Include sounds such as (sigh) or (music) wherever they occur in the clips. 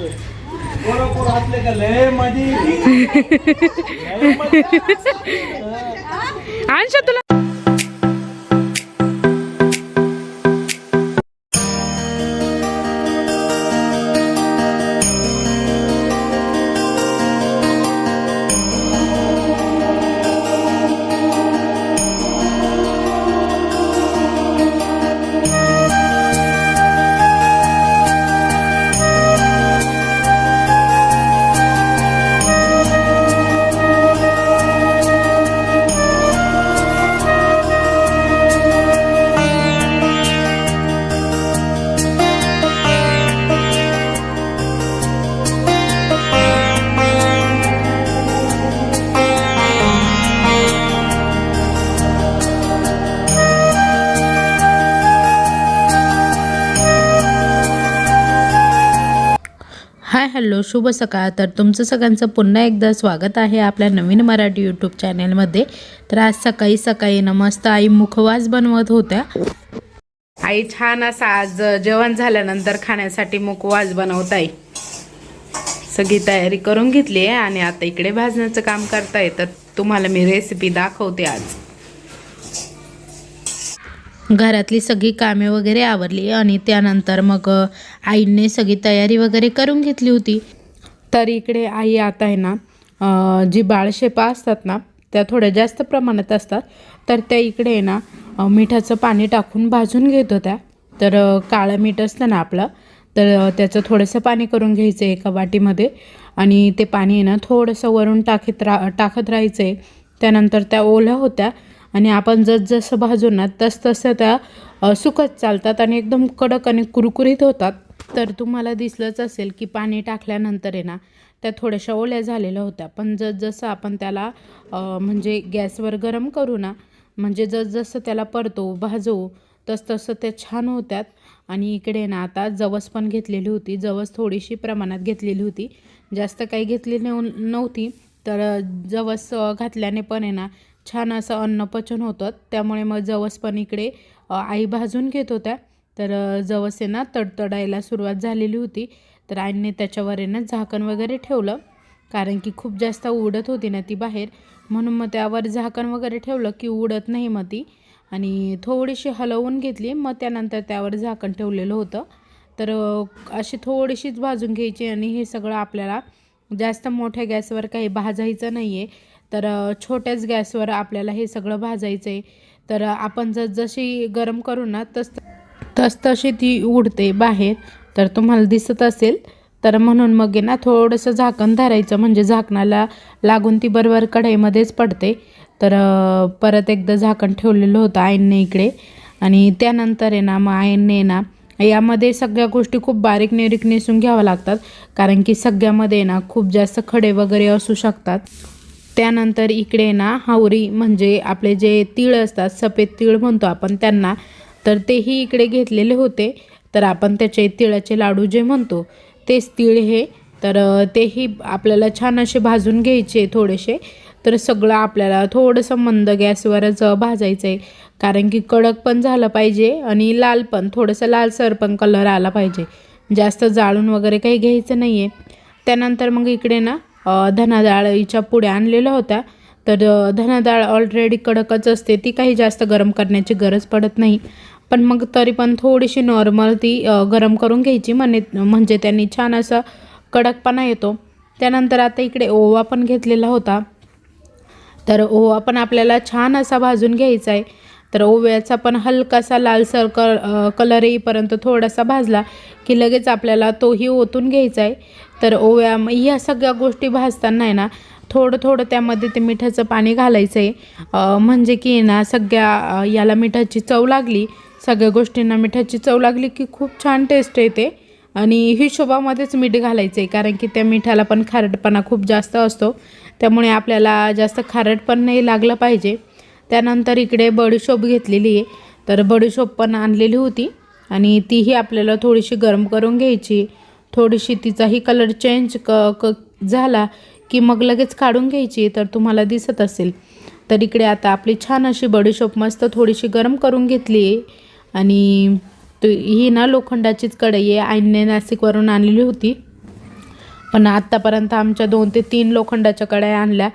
का? लय मधी मधी. आणशा तुला हॅलो शुभ सकाळ. तर तुमचं सगळ्यांचं पुन्हा एकदा स्वागत आहे आपल्या नवीन मराठी यूट्यूब चॅनलमध्ये. तर आज सकाळी सकाळी ना मस्त आई मुखवास बनवत होत्या. आई छान असा आज जेवण झाल्यानंतर खाण्यासाठी मुखवास बनवत आहे. सगळी तयारी करून घेतली आहे आणि आता इकडे भाजण्याचं काम करताय. तर तुम्हाला मी रेसिपी दाखवते आज. घरातली सगळी कामे वगैरे आवरली आणि त्यानंतर मग आईने सगळी तयारी वगैरे करून घेतली होती. तर इकडे आई आता आहे ना जी बाळशेपा असतात ना त्या थोड्या जास्त प्रमाणात असतात. तर त्या इकडे आहे ना मिठाचं पाणी टाकून भाजून घेत होत्या. तर काळं मीठ असतं ना आपलं तर त्याचं थोडंसं पाणी करून घ्यायचं आहे एका वाटीमध्ये. आणि ते पाणी आहे ना थोडंसं वरून टाकीत रा टाकत राहायचं आहे त्यानंतर त्या ओल्या होत्या. आणि आपण जसजसं भाजू ना तसतसं त्या सुकत चालतात आणि एकदम कडक आणि कुरकुरीत होतात. तर तुम्हाला दिसलंच असेल की पाणी टाकल्यानंतर आहे ना त्या थोड्याशा ओल्या झालेल्या होत्या. पण जसजसं आपण त्याला म्हणजे गॅसवर गरम करू ना म्हणजे जसजसं त्याला परतो भाजवू तसतसं त्या छान होत्यात. आणि इकडे ना आता जवस पण घेतलेली होती. जवस थोडीशी प्रमाणात घेतलेली होती. जास्त काही घेतली नव्हती. तर जवस घातल्याने पण आहे ना छान असं अन्न पचन होतं. त्यामुळे मग जवस पण इकडे आई भाजून घेत होत्या. तर जवस आहे ना तडतडायला सुरुवात झालेली होती. तर आईने त्याच्यावर आहे ना झाकण वगैरे ठेवलं. कारण की खूप जास्त उडत होती ना ती बाहेर. म्हणून मग त्यावर झाकण वगैरे ठेवलं की उडत नाही मग ती. आणि थोडीशी हलवून घेतली. मग त्यानंतर त्यावर झाकण ठेवलेलं होतं. तर अशी थोडीशीच भाजून घ्यायची आणि हे सगळं आपल्याला जास्त मोठ्या गॅसवर काही भाजायचं नाही आहे तर छोट्याच गॅसवर आपल्याला हे सगळं भाजायचं आहे तर आपण जर जशी गरम करू ना तस तस तशी ती उडते बाहेर. तर तुम्हाला दिसत असेल. तर म्हणून मग आहे ना थोडंसं झाकण धरायचं. म्हणजे झाकणाला लागून ती बरोबर कढईमध्येच पडते. तर परत एकदा झाकण ठेवलेलं होतं आईंने इकडे. आणि त्यानंतर आहे ना मग आईंने ना यामध्ये सगळ्या गोष्टी खूप बारीक निरीक नेसून घ्याव्या लागतात. कारण की सगळ्यामध्ये ना खूप जास्त खडे वगैरे असू शकतात. त्यानंतर इकडे ना हावरी म्हणजे आपले जे तीळ असतात सफेद तीळ म्हणतो आपण त्यांना तर तेही इकडे घेतलेले होते. तर आपण त्याचे तिळाचे लाडू जे म्हणतो तेच तीळ हे तर तेही आपल्याला छान असे भाजून घ्यायचे थोडेसे. तर सगळं आपल्याला थोडंसं मंद गॅसवरच भाजायचं आहे कारण की कडक पण झालं पाहिजे आणि लाल पण थोडंसं लालसर पण कलर आला पाहिजे. जास्त जाळून वगैरे काही घ्यायचं नाही आहे त्यानंतर मग इकडे ना धनाडाळीच्या पुढे आणलेल्या होत्या. तर धनाडाळ ऑलरेडी कडकच असते. ती काही जास्त गरम करण्याची गरज पडत नाही. पण मग तरी पण थोडीशी नॉर्मल ती गरम करून घ्यायची. म्हणे म्हणजे त्यांनी छान असा कडकपणा येतो. त्यानंतर आता इकडे ओवा पण घेतलेला होता. तर ओवा पण आपल्याला छान असा भाजून घ्यायचा आहे. तर ओव्याचा पण हलकासा लालसर क कलर येईपर्यंत थोडासा भाजला की लगेच आपल्याला तोही ओतून घ्यायचा आहे. तर ओव्या ह्या सगळ्या गोष्टी भाजताना आहे ना थोडं थोडं त्यामध्ये ते मिठाचं पाणी घालायचं आहे म्हणजे की ना सगळ्या याला मिठाची चव लागली. सगळ्या गोष्टींना मिठाची चव लागली की खूप छान टेस्ट येते. आणि हिशोबामध्येच मीठ घालायचं आहे कारण की त्या मिठाला पण खारटपणा खूप जास्त असतो. त्यामुळे आपल्याला जास्त खारट पण नाही लागलं पाहिजे. त्यानंतर इकडे बडीशोप घेतलेली आहे. तर बडीशोप पण आणलेली होती. आणि तीही आपल्याला थोडीशी गरम करून घ्यायची. थोडीशी तिचाही कलर चेंज क क झाला की मग लगेच काढून घ्यायची तर तुम्हाला दिसत असेल. तर इकडे आता आपली छान अशी बडीशोप मस्त थोडीशी गरम करून घेतली आहे. आणि तो ही ना लोखंडाचीच कढई आहे आईने नाशिकवरून आणलेली होती. पण आत्तापर्यंत आमच्या दोन ते तीन लोखंडाच्या कढया आणल्या.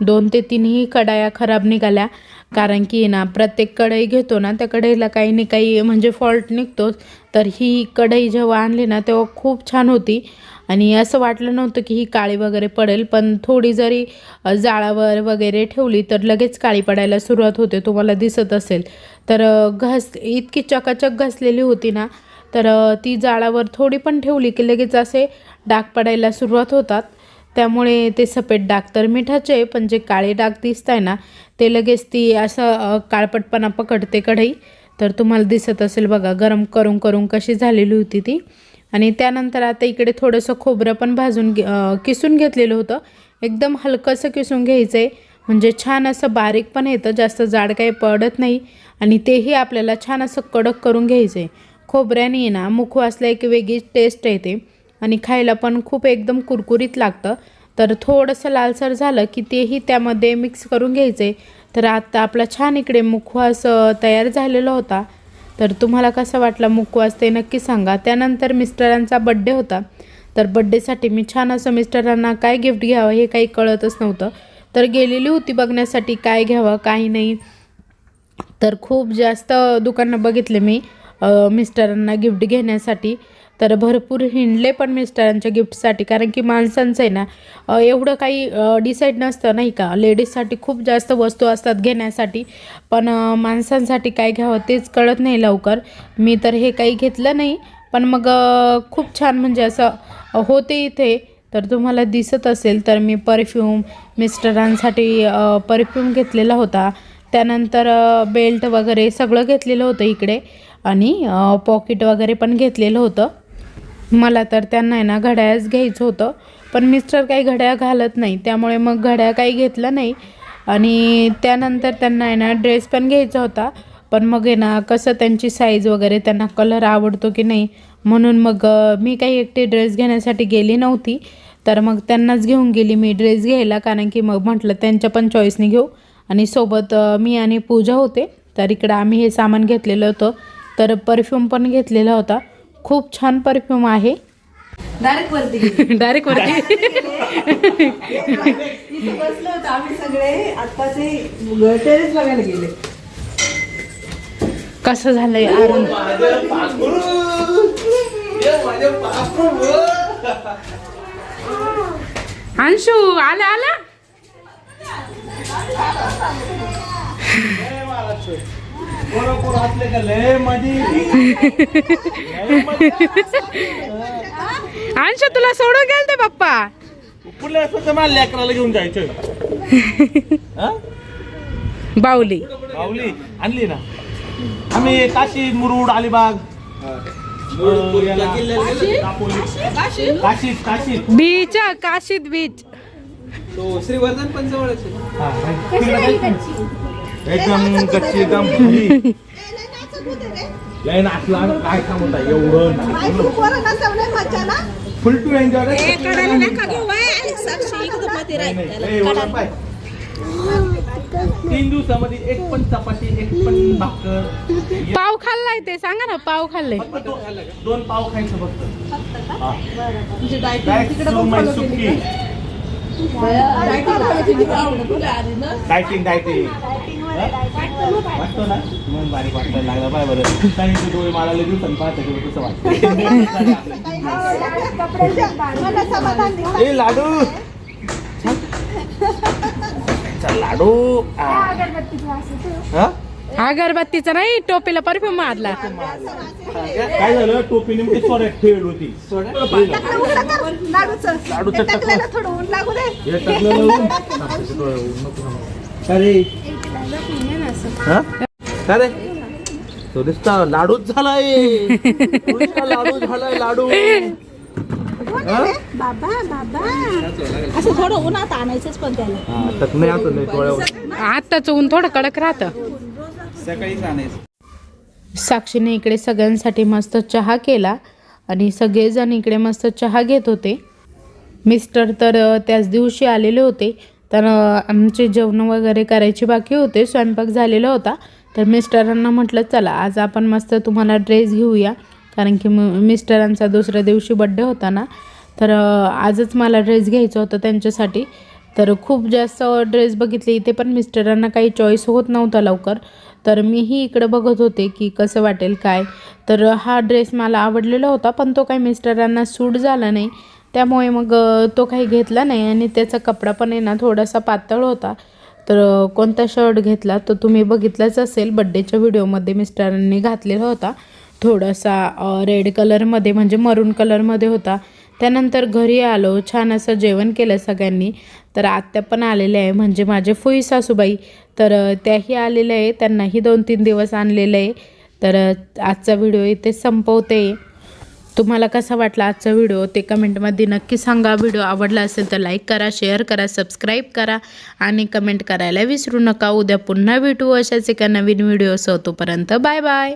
दोन ते तीनही कडाया खराब निघाल्या. कारण की ना प्रत्येक कढई घेतो ना त्या कढईला काही ना काही म्हणजे फॉल्ट निघतोच. तर ही कढई जेव्हा आणली ना तेव्हा खूप छान होती. आणि असं वाटलं नव्हतं की ही काळी वगैरे पडेल पण थोडी जरी जाळावर वगैरे ठेवली तर लगेच काळी पडायला सुरुवात होते तुम्हाला दिसत असेल. तर घस इतकी चकाचक घसलेली होती ना तर ती जाळावर थोडी पण ठेवली की लगेच असे डाग पडायला सुरुवात होतात. त्यामुळे ते सफेद डाग तर मिठाचे पण जे काळे डाग दिसत आहे ना ते लगेच ती असं काळपटपणा पकडते कढई. तर तुम्हाला दिसत असेल बघा गरम करून करून कशी झालेली होती ती. आणि त्यानंतर आता इकडे थोडंसं खोबरं पण भाजून घे किसून घेतलेलं होतं. एकदम हलकंसं किसून घ्यायचं आहे म्हणजे छान असं बारीक पण येतं जास्त जाड काही पडत नाही. आणि तेही आपल्याला छान असं कडक करून घ्यायचं आहे खोबऱ्याने ना मुखवासला एक वेगळी टेस्ट येते. आणि खायला पण खूप एकदम कुरकुरीत लागतं. तर थोडंसं लालसर झालं की तेही त्यामध्ये मिक्स करून घ्यायचे. तर आता आपला छान इकडे मुखवास तयार झालेला होता. तर तुम्हाला कसा वाटला मुखवास ते नक्की सांगा. त्यानंतर मिस्टरांचा बड्डे होता. तर बड्डेसाठी मी छान असं मिस्टरांना काय गिफ्ट घ्यावं हे काही कळतच नव्हतं. तर गेलेली होती बघण्यासाठी काय घ्यावं काही नाही. तर खूप जास्त दुकानं बघितले मी मिस्टरांना गिफ्ट घेण्यासाठी. तर भरपूर हिंडले पण मिस्टरांच्या गिफ्टसाठी कारण की माणसांचं आहे ना एवढं काही डिसाईड नसतं नाही का. लेडीजसाठी खूप जास्त वस्तू असतात घेण्यासाठी पण माणसांसाठी काय घ्यावं तेच कळत नाही लवकर. मी तर हे काही घेतलं नाही पण मग खूप छान म्हणजे असं होते इथे. तर तुम्हाला दिसत असेल तर मी परफ्यूम मिस्टरांसाठी परफ्यूम घेतलेला होता. त्यानंतर बेल्ट वगैरे सगळं घेतलेलं होतं इकडे. आणि पॉकेट वगैरे पण घेतलेलं होतं. मला तर त्यांना आहे ना घड्याळच घ्यायचं होतं. पण मिस्टर काही घड्याळ घालत नाही. त्यामुळे मग घड्याळ काही घेतलं नाही. आणि त्यानंतर त्यांना आहे ना ड्रेस पण घ्यायचा होता. पण मग आहे ना कसं त्यांची साईज वगैरे त्यांना कलर आवडतो की नाही? म्हणून मग मी काही एकटी ड्रेस घेण्यासाठी गेली नव्हती. तर मग त्यांनाच घेऊन गेली मी ड्रेस घ्यायला. कारण की मग म्हटलं त्यांच्या पण चॉईसने घेऊ. आणि सोबत मी आणि पूजा होते. तर इकडं आम्ही हे सामान घेतलेलं होतं. तर परफ्यूम पण घेतलेला होता. खूप छान परफ्यूम आहे. डायरेक्ट वरती डायरेक्ट (laughs) वरती. इथे बसलो होतो आम्ही सगळे. आत्ताचे टेरेस बघायला गेले. कसं झालंय अरुण? अंशू आला आला? (laughs) (laughs) अंशू तुला सोडून गेल ते पप्पा. पुढल्या असं तर मला लेकराला घेऊन जायचं. हा? बाऊली बाहुली आणली ना. आम्ही काशी मुरुड अलिबाग दापोली. काशीत काशीत बीच काशीद बीच. श्रीवर्धन पण जवळच एकदम कच्ची एकदम. लय नाचला काय काम होता एवढं. फुल टू एन्जॉय तीन दिवसामध्ये एक पण चपाती एक पण भाकर. पाव खाल्लाय ते सांगा ना पाव फक्त दो- दोन पाव खायचं फक्त. हा. डायटिंग डायटिंग वाटतो ना मग बारीक वाटायला लागला पाय बरं सांगितलं डोळे मला लय दिवसांनी पाहतो तेव्हा कसं वाटतं ए लाडू लाडू. हा? अगरबत्तीचा नाही टोपीला परफ्यूम मारला काय झालं टोपी नेमकी सोड्यात ठेवली होती लाडूचं लागू दे (laughs) हे टाकलं लावून. काय रे? हा? काय रे? तो नुसता लाडूच झालाय लाडू झालाय लाडू? बाबा बाबा असं थोडं उन्हात आणायचंच पण त्याला हा, तक नाही आता नाही डोळ्यावर आत्ताचं ऊन थोडं कडक राहतं सकाळीच आणायचं साक्षीने इकडे सगळ्यांसाठी मस्त चहा केला आणि सगळेजण इकडे मस्त चहा घेत होते मिस्टर तर त्याच दिवशी आलेले होते तर आमचे जेवण वगैरे करायचे बाकी होते. स्वयंपाक झालेला होता. तर मिस्टरांना म्हटलं चला आज आपण मस्त तुम्हाला ड्रेस घेऊया. कारण की म मिस्टरांचा दुसऱ्या दिवशी बड्डे होता ना. तर आजच मला ड्रेस घ्यायचा होता त्यांच्यासाठी. तर खूप जास्त ड्रेस बघितले. इथे पण मिस्टरांना काही चॉईस होत नव्हता लवकर. तर मीही इकडं बघत होते की कसं वाटेल काय. तर हा ड्रेस मला आवडलेला होता पण तो काही मिस्टरांना सूट झाला नाही. त्यामुळे मग तो काही घेतला नाही आणि त्याचा कपडा पण आहे ना थोडासा पातळ होता. तर कोणता शर्ट घेतला तर तुम्ही बघितलाच असेल. बड्डेच्या व्हिडिओमध्ये मिस्टरांनी घातलेला होता. थोडासा रेड कलरमध्ये म्हणजे मरून कलरमध्ये होता. त्यानंतर घरी आलो छान असं जेवण केलं सगळ्यांनी. तर आत्या पण आलेल्या आहे म्हणजे माझे फुई सासूबाई. तर त्याही आलेल्या आहे त्यांनाही दोन तीन दिवस आणलेलं आहे. तर आजचा व्हिडिओ इथे संपवते. तुम्हाला कसा वाटला आजचा व्हिडिओ ते कमेंटमध्ये नक्की सांगा. व्हिडिओ आवडला असेल तर लाईक करा शेअर करा सबस्क्राईब करा आणि कमेंट करायला विसरू नका. उद्या पुन्हा भेटू अशाच एका नवीन व्हिडिओ तोपर्यंत बाय बाय